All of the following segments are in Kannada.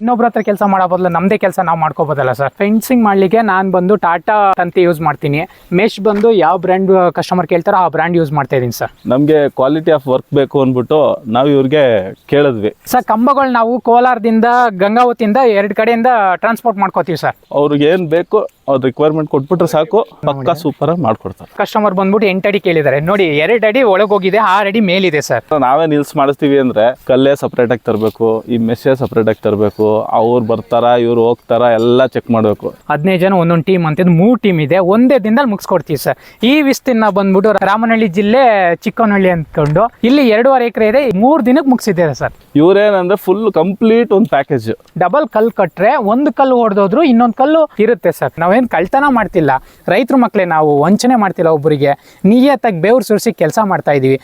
ಇನ್ನೊಬ್ರ ಹತ್ರ ಕೆಲಸ ಮಾಡೋ ಬದಲು ನಮ್ಮದೇ ಕೆಲಸ ನಾವು ಮಾಡ್ಕೋಬೋದಲ್ಲ ಸರ್. ಫೆನ್ಸಿಂಗ್ ಮಾಡ್ಲಿಕ್ಕೆ ನಾನು ಬಂದು ಟಾಟಾ ತಂತಿ ಯೂಸ್ ಮಾಡ್ತೀನಿ. ಮೆಶ್ ಬಂದು ಯಾವ ಬ್ರ್ಯಾಂಡ್ ಕಸ್ಟಮರ್ ಕೇಳ್ತಾರೋ ಆ ಬ್ರ್ಯಾಂಡ್ ಯೂಸ್ ಮಾಡ್ತಾ ಇದ್ದೀನಿ ಸರ್. ನಮಗೆ ಕ್ವಾಲಿಟಿ ಆಫ್ ವರ್ಕ್ ಬೇಕು ಅಂದ್ಬಿಟ್ಟು ನಾವು ಇವ್ರಿಗೆ ಕೇಳಿದ್ವಿ. ಸರ್ ಕಂಬಗಳು ನಾವು ಕೋಲಾರದಿಂದ ಗಂಗಾವತಿಯಿಂದ ಎರಡು ಕಡೆಯಿಂದ ಟ್ರಾನ್ಸ್ಪೋರ್ಟ್ ಮಾಡ್ಕೋತೀವಿ ಸರ್. ಅವ್ರಿಗೆ ಏನು ಬೇಕು ಅವ್ರ ರಿಕ್ವೈರ್ಮೆಂಟ್ ಕೊಟ್ಬಿಟ್ರೆ ಸಾಕು. ಪಕ್ಕ ಸೂಪರ್ ಆಗಿ ಮಾಡ್ಕೊಡ್ತಾರೆ. ಕಸ್ಟಮರ್ ಬಂದ್ಬಿಟ್ಟು ಎಂಟು ಅಡಿ ಕೇಳಿದ್ದಾರೆ. ನೋಡಿ ಎರಡು ಅಡಿ ಒಳಗೆ ಹೋಗಿದೆ ಆರು ಅಡಿ ಮೇಲಿದೆ ಸರ್. ನಾವೇ ನಿಲ್ಸ್ ಮಾಡಿಸ್ತೀವಿ ಅಂದ್ರೆ ಕಲ್ಲೇ ಸಪ್ರೇಟ್ ಆಗಿ ತರಬೇಕು ಈ ಮೆಸೇಜ್ ಸಪ್ರೇಟ್ ಆಗಿ ತರಬೇಕು ಅವ್ರು ಬರ್ತಾರ ಇವ್ರು ಹೋಗ್ತಾರ ಎಲ್ಲ ಚೆಕ್ ಮಾಡಬೇಕು. ಹದಿನೈದು ಜನ ಒಂದೊಂದು ಟೀಮ್ ಅಂತ ಮೂರು ಟೀಮ್ ಇದೆ. ಒಂದೇ ದಿನದಲ್ಲಿ ಮುಗಿಸ್ಕೊಡ್ತೀವಿ ಸರ್. ಈ ವಿಸ್ತೀರ್ಣ ಬಂದ್ಬಿಟ್ಟು ರಾಮನಹಳ್ಳಿ ಜಿಲ್ಲೆ ಚಿಕ್ಕನಹಳ್ಳಿ ಅಂದ್ಕೊಂಡು ಇಲ್ಲಿ ಎರಡೂವರೆ ಎಕರೆ ಇದೆ ಮೂರು ದಿನಕ್ಕೆ ಮುಗಿಸಿದ್ದೇವೆ ಸರ್. ಇವ್ರೇನಂದ್ರೆ ಫುಲ್ ಕಂಪ್ಲೀಟ್ ಒಂದು ಪ್ಯಾಕೇಜ್ ಡಬಲ್ ಕಲ್ಲು ಕಟ್ರೆ ಒಂದು ಕಲ್ಲು ಹೊಡೆದೋದ್ರು ಇನ್ನೊಂದು ಕಲ್ಲು ಇರುತ್ತೆ ಸರ್. ನಾವೇನು ಕಳ್ತನ ಮಾಡ್ತಿಲ್ಲ. ರೈತರು ಮಕ್ಕಳೇ ನಾವು ವಂಚನೆ ಮಾಡ್ತಿಲ್ಲ ಒಬ್ಬರಿಗೆ. ನಿಯತ್ತಾಗಿ ಬೇವ್ರು ಸುರಿಸಿ ಕೆಲಸ ಮಾಡ್ತಾ ಇದ್ದೀವಿ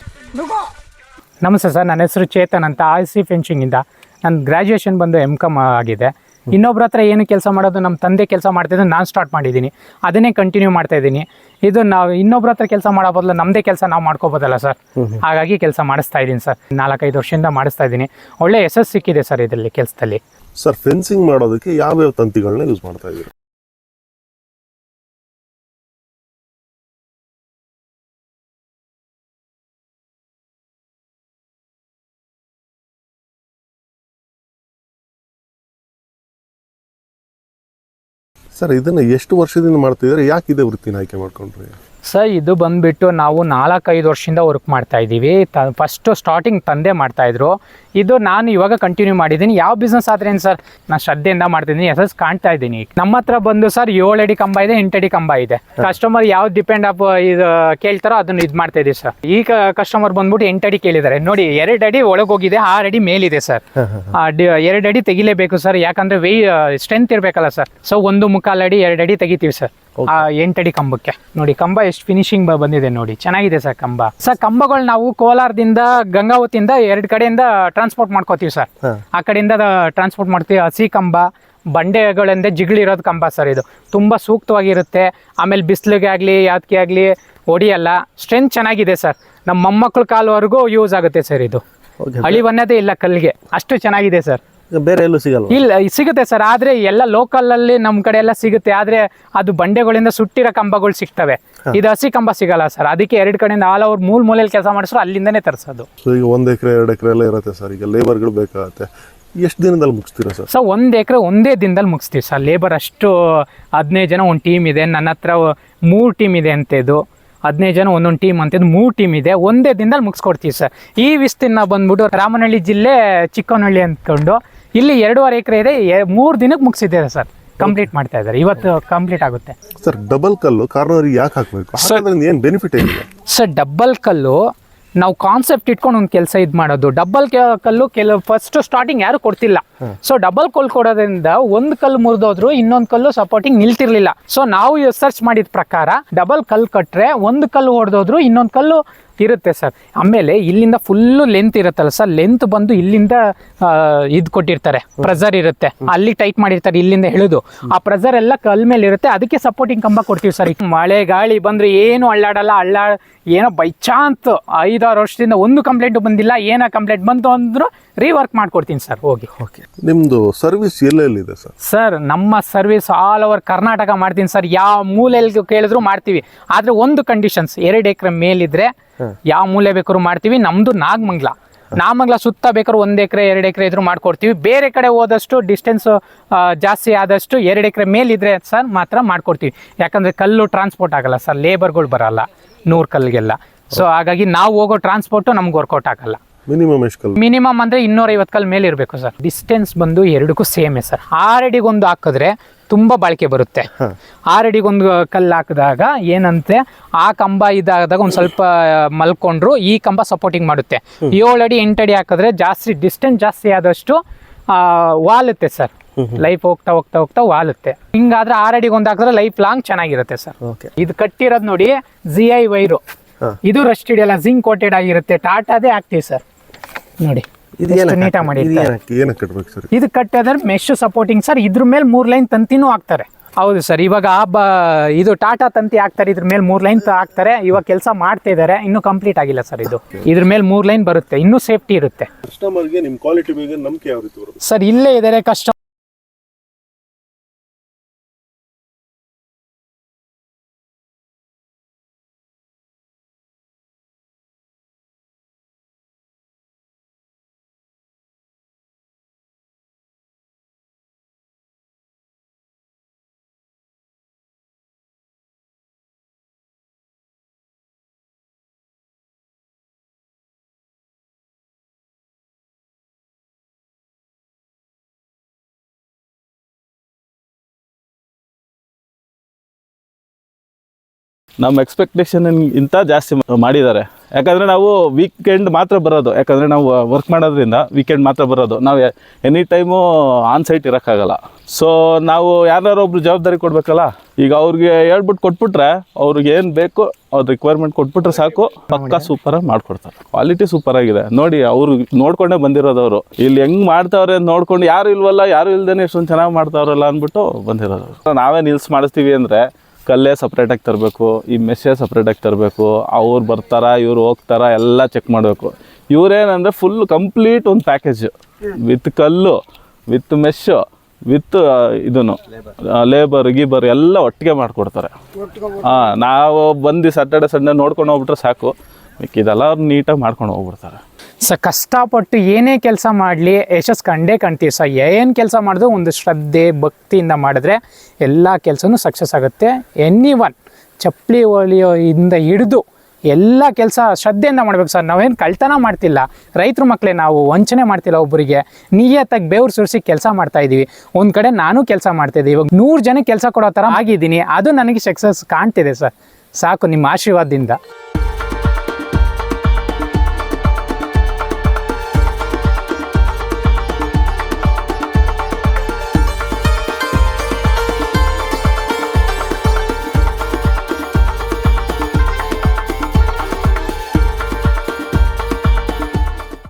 ನಮಸ್ತೆ ಸರ್ ನನ್ನ ಹೆಸರು ಚೇತನ್ ಅಂತ ಆರ್ ಸಿ ಫೆನ್ಸಿಂಗಿಂದ ನನ್ನ ಗ್ರ್ಯಾಜುಯೇಷನ್ ಬಂದು ಎಂ ಕಮ್ ಆಗಿದೆ. ಇನ್ನೊಬ್ರ ಹತ್ರ ಏನು ಕೆಲಸ ಮಾಡೋದು ನಮ್ಮ ತಂದೆ ಕೆಲಸ ಮಾಡ್ತಿದ್ದು ನಾನು ಸ್ಟಾರ್ಟ್ ಮಾಡಿದ್ದೀನಿ. ಅದನ್ನೇ ಕಂಟಿನ್ಯೂ ಮಾಡ್ತಾ ಇದ್ದೀನಿ ಇದು ನಾವು ಇನ್ನೊಬ್ರ ಹತ್ರ ಕೆಲಸ ಮಾಡೋ ಬದಲು ನಮ್ಮದೇ ಕೆಲಸ ನಾವು ಮಾಡ್ಕೋಬೋದಲ್ಲ ಸರ್. ಹಾಗಾಗಿ ಕೆಲಸ ಮಾಡಿಸ್ತಾ ಇದ್ದೀನಿ ಸರ್. ನಾಲ್ಕೈದು ವರ್ಷದಿಂದ ಮಾಡಿಸ್ತಾ ಇದ್ದೀನಿ ಒಳ್ಳೆ ಯಶಸ್ಸು ಸಿಕ್ಕಿದೆ ಸರ್ ಇದರಲ್ಲಿ ಕೆಲಸದಲ್ಲಿ. ಸರ್ ಫೆನ್ಸಿಂಗ್ ಮಾಡೋದಕ್ಕೆ ಯಾವ್ಯಾವ ತಂತಿಗಳನ್ನ ಯೂಸ್ ಮಾಡ್ತಾ ಇದ್ದೀರಿ? ಸರ್ ಇದನ್ನು ಎಷ್ಟು ವರ್ಷದಿಂದ ಮಾಡ್ತಿದ್ದಾರೆ? ಯಾಕೆ ಇದೆ ವೃತ್ತಿನ ಆಯ್ಕೆ ಮಾಡ್ಕೊಂಡ್ರಿ? ಸರ್ ಇದು ಬಂದ್ಬಿಟ್ಟು ನಾವು ನಾಲ್ಕೈದು ವರ್ಷದಿಂದ ವರ್ಕ್ ಮಾಡ್ತಾ ಇದ್ದೀವಿ. ತ ಫಸ್ಟು ಸ್ಟಾರ್ಟಿಂಗ್ ತಂದೆ ಮಾಡ್ತಾಯಿದ್ರು ಇದು ನಾನು ಇವಾಗ ಕಂಟಿನ್ಯೂ ಮಾಡಿದ್ದೀನಿ. ಯಾವ ಬಿಸ್ನೆಸ್ ಆದ್ರೇನು ಸರ್ ನಾನು ಶ್ರದ್ಧೆಯಿಂದ ಮಾಡ್ತಿದ್ದೀನಿ ಎಸ್ ಕಾಣ್ತಾ ಇದ್ದೀನಿ. ನಮ್ಮ ಹತ್ರ ಬಂದು ಸರ್ ಏಳು ಅಡಿ ಕಂಬ ಇದೆ ಎಂಟು ಅಡಿ ಕಂಬ ಇದೆ. ಕಸ್ಟಮರ್ ಯಾವ್ದು ಡಿಪೆಂಡ್ ಅಪ್ ಇದು ಕೇಳ್ತಾರೋ ಅದನ್ನ ಇದು ಮಾಡ್ತಾ ಇದೀವಿ ಸರ್ ಈಗ ಕಸ್ಟಮರ್ ಬಂದ್ಬಿಟ್ಟು ಎಂಟು ಅಡಿ ಕೇಳಿದ್ದಾರೆ. ನೋಡಿ ಎರಡು ಅಡಿ ಒಳಗೋಗಿದೆ ಆರು ಅಡಿ ಮೇಲಿದೆ ಸರ್ ಎರಡು ಅಡಿ ತೆಗಿಲೇಬೇಕು ಸರ್ ಯಾಕಂದ್ರೆ ವೇ ಸ್ಟ್ರೆಂತ್ ಇರಬೇಕಲ್ಲ ಸರ್ ಸೊ ಒಂದು ಮುಕ್ಕಾಲು ಅಡಿ ಎರಡು ಅಡಿ ತೆಗಿತೀವಿ ಸರ್ ಆ ಎಂಟಡಿ ಕಂಬಕ್ಕೆ. ನೋಡಿ ಕಂಬ ಎಷ್ಟು ಫಿನಿಶಿಂಗ್ ಬಂದಿದೆ ನೋಡಿ. ಚೆನ್ನಾಗಿದೆ ಸರ್ ಕಂಬ. ಸರ್ ಕಂಬಗಳು ನಾವು ಕೋಲಾರದಿಂದ ಗಂಗಾವತಿಯಿಂದ ಎರಡು ಕಡೆಯಿಂದ ಟ್ರಾನ್ಸ್ಪೋರ್ಟ್ ಮಾಡ್ಕೋತೀವಿ ಸರ್. ಆ ಕಡೆಯಿಂದ ಟ್ರಾನ್ಸ್ಪೋರ್ಟ್ ಮಾಡ್ತೀವಿ ಹಸಿ ಕಂಬ ಬಂಡೆಗಳಿಂದ ಜಿಗಳಿರೋದು ಕಂಬ ಸರ್ ಇದು. ತುಂಬ ಸೂಕ್ತವಾಗಿರುತ್ತೆ. ಆಮೇಲೆ ಬಿಸಿಲಿಗೆ ಆಗಲಿ ಯಾತಕ್ಕೆ ಆಗಲಿ ಹೊಡಿಯಲ್ಲ ಸ್ಟ್ರೆಂತ್ ಚೆನ್ನಾಗಿದೆ ಸರ್. ನಮ್ಮ ಮೊಮ್ಮಕ್ಕಳ ಕಾಲವರೆಗೂ ಯೂಸ್ ಆಗುತ್ತೆ ಸರ್ ಇದು. ಹಳಿ ಅಳಿವನ್ನದೇ ಇಲ್ಲ ಕಲ್ಲಿಗೆ ಅಷ್ಟು ಚೆನ್ನಾಗಿದೆ ಸರ್. ಬೇರೆ ಎಲ್ಲೂ ಸಿಗಲ್ಲ ಇಲ್ಲ ಸಿಗುತ್ತೆ ಸರ್. ಆದ್ರೆ ಎಲ್ಲ ಲೋಕಲ್ ಅಲ್ಲಿ ನಮ್ ಕಡೆ ಎಲ್ಲ ಸಿಗುತ್ತೆ. ಆದ್ರೆ ಅದು ಬಂಡೆಗಳಿಂದ ಸುಟ್ಟಿರೋ ಕಂಬಗಳು ಸಿಗ್ತವೆ. ಇದು ಹಸಿ ಕಂಬ ಸಿಗಲ್ಲ ಸರ್. ಅದಕ್ಕೆ ಎರಡು ಕಡೆಯಿಂದ ಆಲ್ ಓವರ್ ಮೂಲ ಮೂಲೆಯಲ್ಲಿ ಕೆಲಸ ಮಾಡಿಸ್ರು ಅಲ್ಲಿಂದನೇ ತರಿಸೋದು. ಸೊ ಈಗ ಒಂದ್ ಎಕರೆ ಎರಡು ಎಕರೆ ಎಲ್ಲ ಇರುತ್ತೆ ಸರ್. ಈಗ ಲೇಬರ್ಗಳು ಬೇಕಾಗುತ್ತೆ. ಎಷ್ಟು ದಿನದಲ್ಲಿ ಮುಗಿಸ್ತೀರಾ ಸರ್? ಸರ್ ಒಂದು ಎಕರೆ ಒಂದೇ ದಿನದಲ್ಲಿ ಮುಗಿಸ್ತೀವಿ ಸರ್. ಲೇಬರ್ ಅಷ್ಟು ಹದಿನೈದು ಜನ ಒಂದು ಟೀಮ್ ಇದೆ. ನನ್ನ ಹತ್ರ ಮೂರು ಟೀಮ್ ಇದೆ ಅಂತ ಇದು. ಹದಿನೈದು ಜನ ಒಂದೊಂದು ಟೀಮ್ ಅಂತ ಇದು ಮೂರು ಟೀಮ್ ಇದೆ. ಒಂದೇ ದಿನದಲ್ಲಿ ಮುಗಿಸ್ಕೊಡ್ತೀವಿ ಸರ್. ಈ ವಿಸ್ತೀರ್ಣ ಬಂದ್ಬಿಟ್ಟು ರಾಮನಹಳ್ಳಿ ಜಿಲ್ಲೆ ಚಿಕ್ಕನಹಳ್ಳಿ ಅಂದ್ಕೊಂಡು ಇಲ್ಲಿ ಎರಡೂವರೆ ಎಕರೆ ಇದೆ. ಮೂರು ದಿನಕ್ಕೆ ಮುಗಿಸಿದ್ದೇವೆ ಸರ್. ಕಂಪ್ಲೀಟ್ ಮಾಡ್ತಾ ಇದ್ದಾರೆ. ಇವತ್ತು ಕಂಪ್ಲೀಟ್ ಆಗುತ್ತೆ. ಸರ್ ಡಬಲ್ ಕಲ್ಲು ಕಾರ್ನರ್ ಯಾಕೆ ಹಾಕಬೇಕು? ಸರ್ ಏನು ಬೆನಿಫಿಟ್ ಇದೆ ಸರ್ ಡಬಲ್ ಕಲ್ಲು ನಾವು ಕಾನ್ಸೆಪ್ಟ್ ಇಟ್ಕೊಂಡು ಒಂದು ಕೆಲಸ ಇದು ಮಾಡೋದು. ಡಬ್ಬಲ್ ಕಲ್ಲು ಕೆಲವು ಫಸ್ಟ್ ಸ್ಟಾರ್ಟಿಂಗ್ ಯಾರು ಕೊಡ್ತಿಲ್ಲ. ಸೊ ಡಬಲ್ ಕಲ್ ಕೊಡೋದ್ರಿಂದ ಒಂದು ಕಲ್ಲು ಮುರಿದೋದ್ರು ಇನ್ನೊಂದು ಕಲ್ಲು ಸಪೋರ್ಟಿಂಗ್ ನಿಲ್ತಿರ್ಲಿಲ್ಲ. ಸೊ ನಾವು ಸರ್ಚ್ ಮಾಡಿದ ಪ್ರಕಾರ ಡಬಲ್ ಕಲ್ಲು ಕಟ್ಟರೆ ಒಂದು ಕಲ್ಲು ಹೊಡೆದೋದ್ರು ಇನ್ನೊಂದು ಕಲ್ಲು ಇರುತ್ತೆ ಸರ್. ಆಮೇಲೆ ಇಲ್ಲಿಂದ ಫುಲ್ಲು ಲೆಂತ್ ಇರುತ್ತಲ್ಲ ಸರ್ ಲೆಂತ್ ಬಂದು ಇಲ್ಲಿಂದ ಇದು ಕೊಟ್ಟಿರ್ತಾರೆ. ಪ್ರೆಸರ್ ಇರುತ್ತೆ. ಅಲ್ಲಿ ಟೈಟ್ ಮಾಡಿರ್ತಾರೆ ಇಲ್ಲಿಂದ ಎಳೆದು. ಆ ಪ್ರೆಸರ್ ಎಲ್ಲ ಕಲ್ ಮೇಲೆ ಇರುತ್ತೆ. ಅದಕ್ಕೆ ಸಪೋರ್ಟಿಂಗ್ ಕಂಬ ಕೊಡ್ತೀವಿ ಸರ್. ಮಳೆ ಗಾಳಿ ಬಂದ್ರೆ ಏನು ಅಳ್ಳಾಡಲ್ಲ ಅಳ್ಳಾಡ ಏನೋ ಬೈ ಚಾನ್ಸ್ ಐದಾರು ವರ್ಷದಿಂದ ಒಂದು ಕಂಪ್ಲೇಂಟ್ ಬಂದಿಲ್ಲ ಏನೋ ಕಂಪ್ಲೇಂಟ್ ಬಂತು ಅಂದ್ರು ರೀವರ್ಕ್ ಮಾಡ್ಕೊಡ್ತೀನಿ ಸರ್. ಹೋಗಿ. ಓಕೆ ನಿಮ್ಮದು ಸರ್ವಿಸ್ ಎಲ್ಲೆಲ್ಲಿದೆ ಸರ್? ಸರ್ ನಮ್ಮ ಸರ್ವಿಸ್ ಆಲ್ ಓವರ್ ಕರ್ನಾಟಕ ಮಾಡ್ತೀನಿ ಸರ್. ಯಾವ ಮೂಲೆಯಲ್ಲಿ ಕೇಳಿದ್ರು ಮಾಡ್ತೀವಿ. ಆದ್ರೆ ಒಂದು ಕಂಡೀಷನ್ಸ್ ಎರಡು ಎಕರೆ ಮೇಲಿದ್ರೆ ಯಾವ ಮೂಲೆ ಬೇಕಾದ್ರು ಮಾಡ್ತೀವಿ, ನಮ್ದು ನಾಗಮಂಗ್ಲ ನಾಮಂಗ್ಲ ಸುತ್ತ ಬೇಕಾದ್ರೆ ಒಂದು ಎಕರೆ, ಎರಡು ಎಕರೆ ಇದ್ರು ಮಾಡ್ಕೊಡ್ತೀವಿ. ಬೇರೆ ಕಡೆ ಹೋದಷ್ಟು ಡಿಸ್ಟೆನ್ಸ್ ಜಾಸ್ತಿ ಆದಷ್ಟು ಎರಡು ಎಕರೆ ಮೇಲಿದ್ರೆ ಸರ್ ಮಾತ್ರ ಮಾಡ್ಕೊಡ್ತೀವಿ. ಯಾಕಂದ್ರೆ ಕಲ್ಲು ಟ್ರಾನ್ಸ್ಪೋರ್ಟ್ ಆಗಲ್ಲ ಸರ್ ಲೇಬರ್ಗಳು ಬರಲ್ಲ, ನೂರು ಕಲ್ಲಿಗೆಲ್ಲ. ಸೊ ಹಾಗಾಗಿ ನಾವು ಹೋಗೋ ಟ್ರಾನ್ಸ್ಪೋರ್ಟು ನಮ್ಗೆ ವರ್ಕೌಟ್ ಆಗಲ್ಲ. ಮಿನಿಮಮ್ ಎಷ್ಟು ಕಲ್ ಮಿನಿಮಮ್ ಅಂದ್ರೆ ಇನ್ನೂರೈವತ್ತು ಕಲ್ ಮೇಲೆ ಇರಬೇಕು ಸರ್. ಡಿಸ್ಟೆನ್ಸ್ ಬಂದು ಎರಡಕ್ಕೂ ಸೇಮ್ ಸರ್. ಆರಡಿಗೊಂದು ಹಾಕಿದ್ರೆ ತುಂಬಾ ಬಾಳಿಕೆ ಬರುತ್ತೆ. ಆರಡಿಗೊಂದು ಕಲ್ಲು ಹಾಕಿದಾಗ ಏನಂತೆ ಆ ಕಂಬ ಇದಾದಾಗ ಒಂದು ಸ್ವಲ್ಪ ಮಲ್ಕೊಂಡ್ರು ಈ ಕಂಬ ಸಪೋರ್ಟಿಂಗ್ ಮಾಡುತ್ತೆ. ಏಳು ಅಡಿ ಎಂಟು ಅಡಿ ಹಾಕಿದ್ರೆ ಜಾಸ್ತಿ ಡಿಸ್ಟೆನ್ಸ್ ಜಾಸ್ತಿ ಆದಷ್ಟು ವಾಲುತ್ತೆ ಸರ್. ಲೈಫ್ ಹೋಗ್ತಾ ಹೋಗ್ತಾ ಹೋಗ್ತಾ ವಾಲುತ್ತೆ. ಹಿಂಗಾದ್ರೆ ಆರು ಅಡಿಗೊಂದು ಹಾಕಿದ್ರೆ ಲೈಫ್ ಲಾಂಗ್ ಚೆನ್ನಾಗಿರುತ್ತೆ ಸರ್. ಇದು ಕಟ್ಟಿರೋದು ನೋಡಿ ಜಿ ಐ ವೈರು. ಇದು ರಸ್ಟ್ ಹಿಡಿಯಲ್ಲ ಜಿಂಕ್ ಕೋಟೆಡ್ ಆಗಿರುತ್ತೆ. ಟಾಟಾದೇ ಹಾಕ್ತೀವಿ ಸರ್. ನೋಡಿ. ಇದು ನೀಟಾಗಿ ಕಟ್ಬೇಕು ಸರ್? ಇದು ಕಟ್ಟಿದ್ರೆ ಮೆಶ್ ಸಪೋರ್ಟಿಂಗ್ ಸರ್ ಇದ್ರ ಮೇಲೆ ಮೂರ್ ಲೈನ್ ತಂತಿನೂ ಹಾಕ್ತಾರೆ. ಹೌದು ಸರ್ ಇವಾಗ ಆ ಬ ಇದು ಟಾಟಾ ತಂತಿ ಹಾಕ್ತಾರೆ ಇದ್ರ ಮೇಲೆ ಮೂರು ಲೈನ್ ಹಾಕ್ತಾರೆ. ಇವಾಗ ಕೆಲಸ ಮಾಡ್ತಾ ಇದ್ದಾರೆ ಇನ್ನೂ ಕಂಪ್ಲೀಟ್ ಆಗಿಲ್ಲ ಸರ್ ಇದು. ಇದ್ರ ಮೇಲೆ ಮೂರು ಲೈನ್ ಬರುತ್ತೆ ಇನ್ನೂ ಸೇಫ್ಟಿ ಇರುತ್ತೆ. ಕಸ್ಟಮರ್ಗೆ ನಿಮ್ಮ ಕ್ವಾಲಿಟಿ ಬಗ್ಗೆ ನಂಬಿಕೆ ಯಾವ ರೀತಿ ಬರುತ್ತೆ ಸರ್ ಇಲ್ಲೇ ಇದ್ದಾರೆ ಕಷ್ಟ ನಮ್ಮ ಎಕ್ಸ್ಪೆಕ್ಟೇಷನ್ ಇಂತ ಜಾಸ್ತಿ ಮಾಡಿದ್ದಾರೆ. ಯಾಕಂದರೆ ನಾವು ವೀಕೆಂಡ್ ಮಾತ್ರ ಬರೋದು. ಯಾಕಂದರೆ ನಾವು ವರ್ಕ್ ಮಾಡೋದ್ರಿಂದ ವೀಕೆಂಡ್ ಮಾತ್ರ ಬರೋದು. ನಾವು ಎನಿ ಟೈಮು ಆನ್ ಸೈಟ್ ಇರೋಕ್ಕಾಗಲ್ಲ. ಸೊ ನಾವು ಯಾರು ಒಬ್ರು ಜವಾಬ್ದಾರಿ ಕೊಡಬೇಕಲ್ಲ? ಈಗ ಅವ್ರಿಗೆ ಹೇಳ್ಬಿಟ್ಟು ಕೊಟ್ಬಿಟ್ರೆ ಅವ್ರಿಗೆ ಏನು ಬೇಕು ಅವ್ರ ರಿಕ್ವೈರ್ಮೆಂಟ್ ಕೊಟ್ಬಿಟ್ರೆ ಸಾಕು. ಪಕ್ಕ ಸೂಪರಾಗಿ ಮಾಡಿಕೊಡ್ತಾರೆ. ಕ್ವಾಲಿಟಿ ಸೂಪರ್ ಆಗಿದೆ. ನೋಡಿ ಅವ್ರು ನೋಡ್ಕೊಂಡೇ ಬಂದಿರೋದು ಅವರು ಇಲ್ಲಿ ಹೆಂಗ್ ಮಾಡ್ತಾವ್ರೆ ಅಂತ ನೋಡ್ಕೊಂಡು ಯಾರು ಇಲ್ವಲ್ಲ ಯಾರು ಇಲ್ದೇನೆ ಇಷ್ಟೊಂದು ಚೆನ್ನಾಗಿ ಮಾಡ್ತಾವ್ರಲ್ಲ ಅಂದ್ಬಿಟ್ಟು ಬಂದಿರೋದು. ನಾವೇ ನಿಲ್ಸ್ ಮಾಡಿಸ್ತೀವಿ ಅಂದರೆ ಕಲ್ಲೇ ಸಪ್ರೇಟಾಗಿ ತರಬೇಕು, ಈ ಮೆಸ್ಸೇ ಸಪ್ರೇಟಾಗಿ ತರಬೇಕು, ಅವ್ರು ಬರ್ತಾರ, ಇವ್ರು ಹೋಗ್ತಾರ, ಎಲ್ಲ ಚೆಕ್ ಮಾಡಬೇಕು. ಇವರೇನಂದ್ರೆ ಫುಲ್ ಕಂಪ್ಲೀಟ್ ಒಂದು ಪ್ಯಾಕೇಜು ವಿತ್ ಕಲ್ಲು ವಿತ್ ಮೆಶ್ಶು ವಿತ್ ಇದನ್ನು ಲೇಬರ್ ಗೀಬರ್ ಎಲ್ಲ ಒಟ್ಟಿಗೆ ಮಾಡಿಕೊಡ್ತಾರೆ. ಹಾಂ ನಾವು ಬಂದು ಸ್ಯಾಟರ್ಡೆ ಸಂಡೇ ನೋಡ್ಕೊಂಡು ಹೋಗ್ಬಿಟ್ರೆ ಸಾಕು. ಮಿಕ್ಕಿದೆಲ್ಲ ಅವ್ರು ನೀಟಾಗಿ ಮಾಡ್ಕೊಂಡು ಹೋಗ್ಬಿಡ್ತಾರೆ. ಸ ಕಷ್ಟಪಟ್ಟು ಏನೇ ಕೆಲಸ ಮಾಡಲಿ ಯಶಸ್ಸು ಕಂಡೇ ಕಾಣ್ತೀವಿ ಸರ್ ಏನು ಕೆಲಸ ಮಾಡಿದ್ರು ಒಂದು ಶ್ರದ್ಧೆ, ಭಕ್ತಿಯಿಂದ ಮಾಡಿದ್ರೆ ಎಲ್ಲ ಕೆಲಸನೂ ಸಕ್ಸಸ್ ಆಗುತ್ತೆ. ಎನಿ ಒನ್ ಚಪ್ಪಲಿ ಇಂದ ಹಿಡಿದು ಎಲ್ಲ ಕೆಲಸ ಶ್ರದ್ಧೆಯಿಂದ ಮಾಡಬೇಕು. ಸರ್ ನಾವೇನು ಕಳ್ತನ ಮಾಡ್ತಿಲ್ಲ. ರೈತರ ಮಕ್ಕಳೇ ನಾವು ವಂಚನೆ ಮಾಡ್ತಿಲ್ಲ ಒಬ್ಬರಿಗೆ ನಿಯತ್ತಾಗಿ ಬೇವ್ರು ಸುರಿಸಿ ಕೆಲಸ ಮಾಡ್ತಾ ಇದ್ದೀವಿ ಒಂದು ಕಡೆ ನಾನು ಕೆಲಸ ಮಾಡ್ತಾಯಿದ್ದೆ ಇವಾಗ ನೂರು ಜನಕ್ಕೆ ಕೆಲಸ ಕೊಡೋ ಥರ ಆಗಿದ್ದೀನಿ. ಅದು ನನಗೆ ಸಕ್ಸಸ್ ಕಾಣ್ತಿದೆ ಸರ್ ಸಾಕು ನಿಮ್ಮ ಆಶೀರ್ವಾದದಿಂದ.